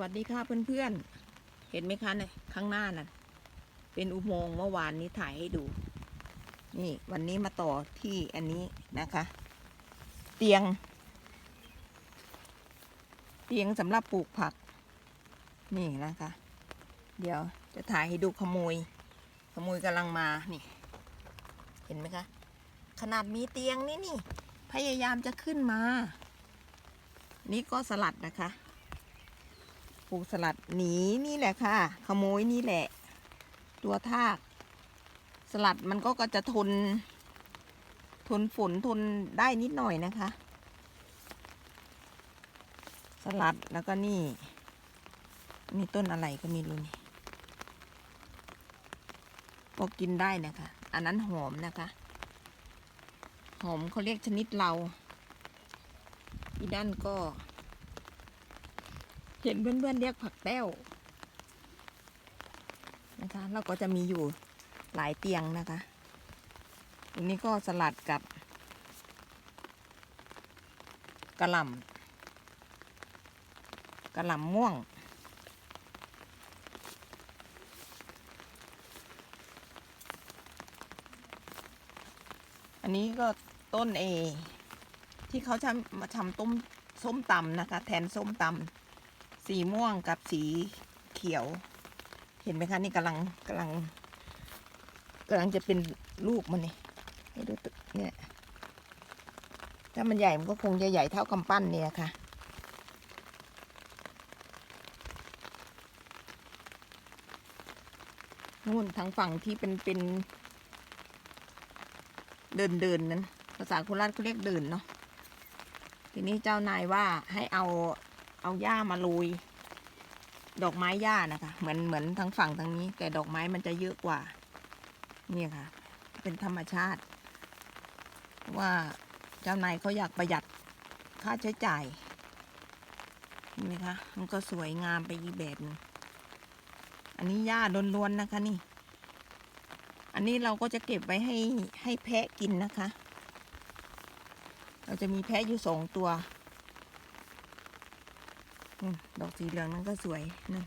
วัสดีค่ะเพื่อนๆ เห็นไหมคะเนี่ยข้างหน้านั่นเป็นอุโมงค์เมื่อวานนี้ถ่ายให้ดู นี่วันนี้มาต่อที่อันนี้นะคะ เตียง เตียงสำหรับปลูกผัก นี่นะคะ เดี๋ยวจะถ่ายให้ดูขโมย ขโมยกำลังมานี่ เห็นไหมคะ ขนาดมีเตียงนี่นี่ พยายามจะขึ้นมา นี่ก็สลัดนะคะ ปลูกสลัดหนีนี่แหละค่ะ ขโมยนี่แหละ ตัวทาก สลัดมันก็ก็จะทน ทนฝนทนได้นิดหน่อยนะคะ สลัดแล้วก็นี่ นี่ต้นอะไรก็ไม่รู้นี่ก็กินได้นะคะ อันนั้นหอมนะคะ หอมเขาเรียกชนิดเราอีด้านก็ เห็นเพื่อนๆเรียกผักแต้วนะคะเราก็จะมีอยู่หลายเตียงนะคะอันนี้ก็สลัดกับกระหล่ำกระหล่ำม่วง อันนี้ก็ต้นเอ ที่เขาจะมาทำต้มส้มตำนะคะ แทนส้มตำ สีม่วงกับสีเขียว เห็นไหมคะนี่กำลังกำลังกำลังจะเป็นลูกมันนี่ให้ดูตึกเนี่ยถ้ามันใหญ่มันก็คงจะใหญ่เท่ากำปั้นเนี่ยค่ะนู่นทางฝั่งที่เป็นเป็น เดินเดินนั้น ภาษาโคราชเขาเรียกเดินเนาะทีนี้เจ้านายว่าให้เอา เอาหญ้ามาโรยดอกไม้หญ้านะคะ เหมือนเหมือนทางฝั่งทางนี้ แต่ดอกไม้มันจะเยอะกว่า นี่ค่ะ เป็นธรรมชาติ ว่าเจ้านายเขาอยากประหยัดค่าใช้จ่ายเห็นไหมคะ มันก็สวยงามไปอีกแบบนึงอันนี้หญ้าล้วนๆนะคะนี่ อันนี้เราก็จะเก็บไว้ให้ให้แพะกินนะคะ เราจะมีแพะอยู่สองตัว นู่นดอกสีเหลืองนั่นก็สวยนั่น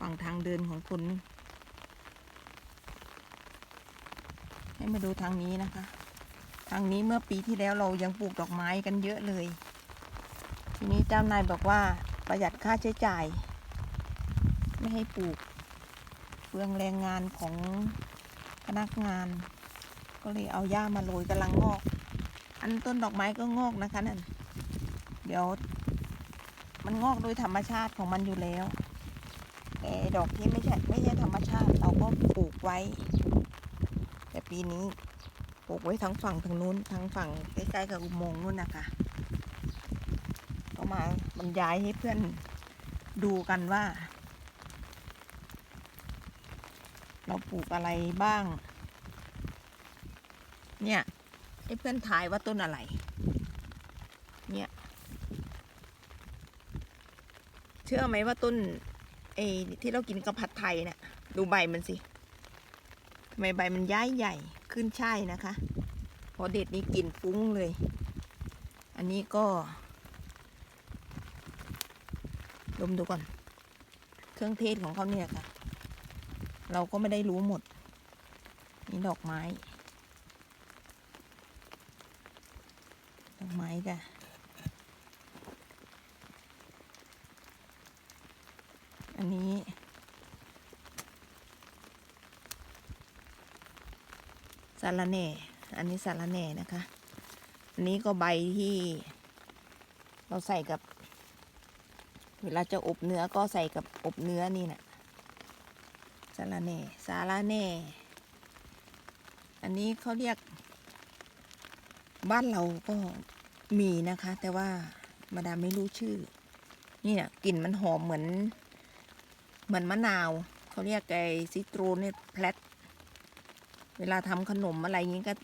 ฝั่งทางเดินของคนนี่ให้มาดูทางนี้นะคะ ทางนี้เมื่อปีที่แล้วเรายังปลูกดอกไม้กันเยอะเลย ทีนี้เจ้านายบอกว่าประหยัดค่าใช้จ่าย ไม่ให้ปลูกเปลืองแรงงานของพนักงาน ก็เลยเอาหญ้ามาโรยกำลังงอก อันต้นดอกไม้ก็งอกนะคะนั่นเดี๋ยว มันงอกโดยธรรมชาติของมันอยู่แล้วแต่ดอกที่ไม่ใช่ไม่ใช่ธรรมชาติเราก็ปลูกไว้ แต่ปีนี้ปลูกไว้ทั้งฝั่งทางนู้นทั้งฝั่งใกล้ๆกับอุโมงค์นู้นนะคะก็มาบรรยายให้เพื่อนดูกันว่า เราปลูกอะไรบ้าง เนี่ยให้เพื่อนทายว่าต้นอะไร เนี่ย เชื่อไหมว่าต้นเอที่เรากินกับผัดไทยเนี่ยดูใบมันสิทำไมใบมันย้ายใหญ่ขึ้นช่ายนะคะพอเด็ดนี่กลิ่นฟุ้งเลย อันนี้ก็ ดมดูก่อน เครื่องเทศของเขาเนี่ยค่ะ เราก็ไม่ได้รู้หมด นี่ดอกไม้ ดอกไม้จ้ะ อันนี้ สาระแหน่ อันนี้สาระแหน่นะคะ อันนี้ก็ใบที่ เราใส่กับ เวลาจะอบเนื้อก็ใส่กับอบเนื้อนี่นะสาระแหน่ สาระแหน่ อันนี้เขาเรียก บ้านเราก็มีนะคะ แต่ว่ามาดามไม่รู้ชื่อ นี่เนี่ยกลิ่นมันหอมเหมือน เหมือนมะนาว เขาเรียกไอ้ซิตรเนตแพลตเวลาทำขนมอะไรอย่างนี้ก็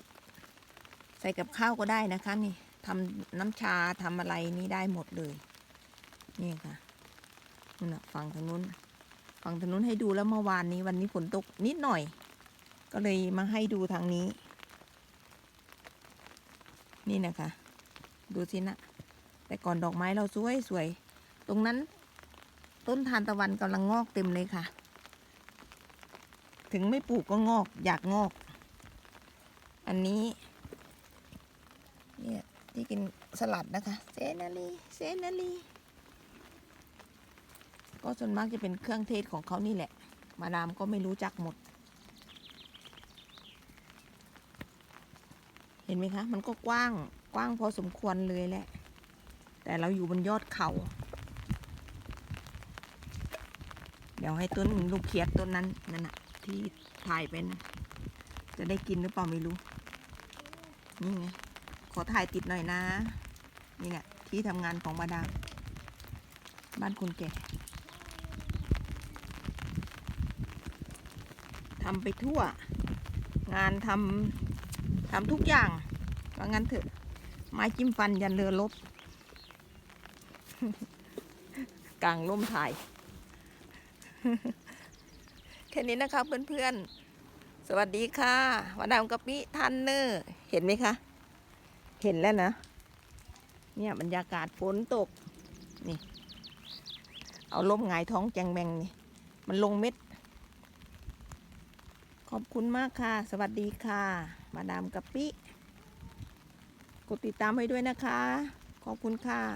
ใส่กับข้าวก็ได้นะคะ นี่ทำน้ำชาทำอะไรนี่ได้หมดเลย นี่ค่ะนู่นนะฝั่งทางนู้นฝั่งทางนู้นให้ดูแล้วเมื่อวานนี้วันนี้ฝนตกนิดหน่อย ก็เลยมาให้ดูทางนี้ นี่นะคะ ดูสินะ แต่ก่อนดอกไม้เราสวยสวย ตรงนั้น ต้นทานตะวันกำลังงอกเต็มเลยค่ะ ถึงไม่ปลูกก็งอกอยากงอก อันนี้ เนี่ยที่กินสลัดนะคะ เซนาลีเซนาลีก็ส่วนมากจะเป็นเครื่องเทศของเขานี่แหละ มาดามก็ไม่รู้จักหมด เห็นไหมคะ มันก็กว้างกว้างพอสมควรเลยแหละ แต่เราอยู่บนยอดเขา เดี๋ยวให้ต้นลูกเขียดต้นนั้นนั่นน่ะที่ถ่ายเป็นะจะได้กินหรือเปล่าไม่รู้ นี่ไง ขอถ่ายติดหน่อยนะ นี่เนี่ยที่ทำงานของมาดามบ้านคนแก่ทำไปทั่ว งานทำทำทุกอย่างว่างั้นเถอะ ไม้จิ้มฟันยันเรือลบกลางร่มถ่าย แค่นี้นะคะเพื่อนๆ สวัสดีค่ะมาดามกะปิทันเนอร์เห็นไหมคะ เห็นแล้วนะ เนี่ยบรรยากาศฝนตก นี่ เอาล่มหงายท้องแจงแมงนี่ มันลงเม็ด ขอบคุณมากค่ะ สวัสดีค่ะมาดามกะปิกดติดตามให้ด้วยนะคะ ขอบคุณค่ะ